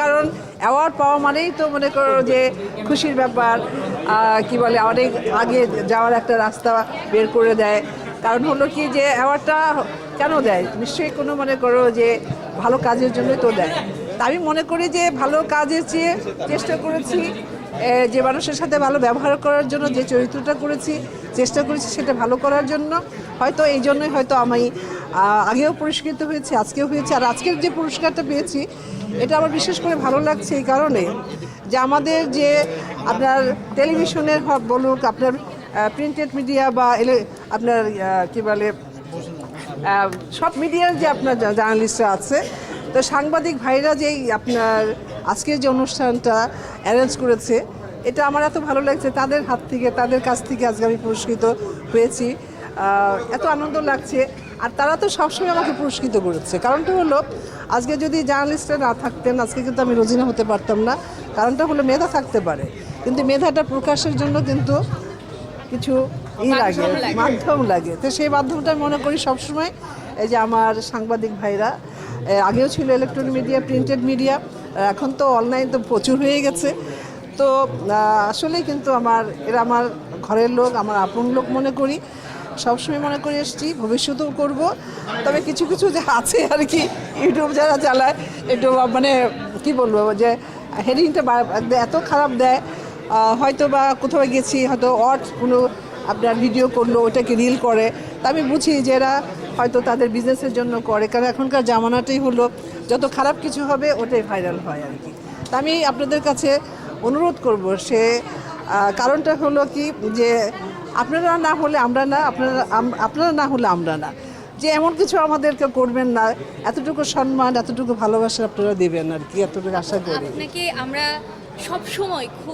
কারণ অ্যাওয়ার্ড পাওয়া মানেই তো মনে করো যে খুশির ব্যাপার কি বলে, অনেক আগে যাওয়ার একটা রাস্তা বের করে দেয়। কারণ হলো কি যে অ্যাওয়ার্ডটা কেন দেয়? নিশ্চয়ই কোনো মনে করো যে ভালো কাজের জন্যই তো দেয়। তা আমি মনে করি যে ভালো কাজের চেয়ে চেষ্টা করেছি যে মানুষের সাথে ভালো ব্যবহার করার জন্য যে চরিত্রটা করেছি, চেষ্টা করেছি সেটা ভালো করার জন্য। হয়তো এই জন্যই হয়তো আমি আগেও পুরস্কৃত হয়েছি, আজকেও হয়েছে। আর আজকের যে পুরস্কারটা পেয়েছি, এটা আমার বিশেষ করে ভালো লাগছে এই কারণে যে আমাদের যে আপনার টেলিভিশনের বলুক, আপনার প্রিন্টেড মিডিয়া বা আপনার কি বলে সব মিডিয়ার যে আপনার জার্নালিস্টরা আছে, তো সাংবাদিক ভাইরা যেই আপনার আজকের যে অনুষ্ঠানটা অ্যারেঞ্জ করেছে, এটা আমার এত ভালো লাগছে, তাদের হাত থেকে, তাদের কাছ থেকে আজকে আমি পুরস্কৃত হয়েছি। এত আনন্দ লাগছে। আর তারা তো সবসময় আমাকে পুরস্কৃত করেছে। কারণটা হলো আজকে যদি জার্নালিস্টরা না থাকতেন আজকে কিন্তু আমি রোজিনা হতে পারতাম না। কারণটা হলো মেধা থাকতে পারে। কিন্তু মেধাটা প্রকাশের জন্য কিন্তু কিছু ই লাগে মাধ্যম লাগে। তো সেই মাধ্যমটা আমি মনে করি সবসময় এই যে আমার সাংবাদিক ভাইরা আগেও ছিল ইলেকট্রনিক মিডিয়া প্রিন্টেড মিডিয়া এখন তো অনলাইন তো প্রচুর হয়ে গেছে। তো আহ, আসলেই কিন্তু আমার এরা আমার ঘরের লোক আমার আপন লোক মনে করি। সবসময় মনে করে এসেছি, ভবিষ্যতেও করব। তবে কিছু কিছু যে আছে আর কি ইউটিউব যারা চালায়, একটু মানে কি বলব যে হেডিংটা এত খারাপ দেয় হয়তো বা কোথাও গেছি, হয়তো অট কোনো আপনার ভিডিও করল, ওটাকে রিল করে। তা আমি বুঝি যে এরা হয়তো তাদের বিজনেসের জন্য করে, কারণ এখনকার জামানাটাই হলো, যত খারাপ কিছু হবে, ওটাই ভাইরাল হয় আর কি। তা আমি আপনাদের কাছে অনুরোধ করব, সে কারণটা হলো কি যে আপনারা না হলে আমরা না, আপনারা আপনারা না হলে আমরা না। যে এমন কিছু আমাদেরকে করবেন না, এতটুকু সম্মান, এতটুকু ভালোবাসা আপনারা দেবেন আর কি, এতটুকু আশা করি। আপনাকে আমরা সব সময় খুব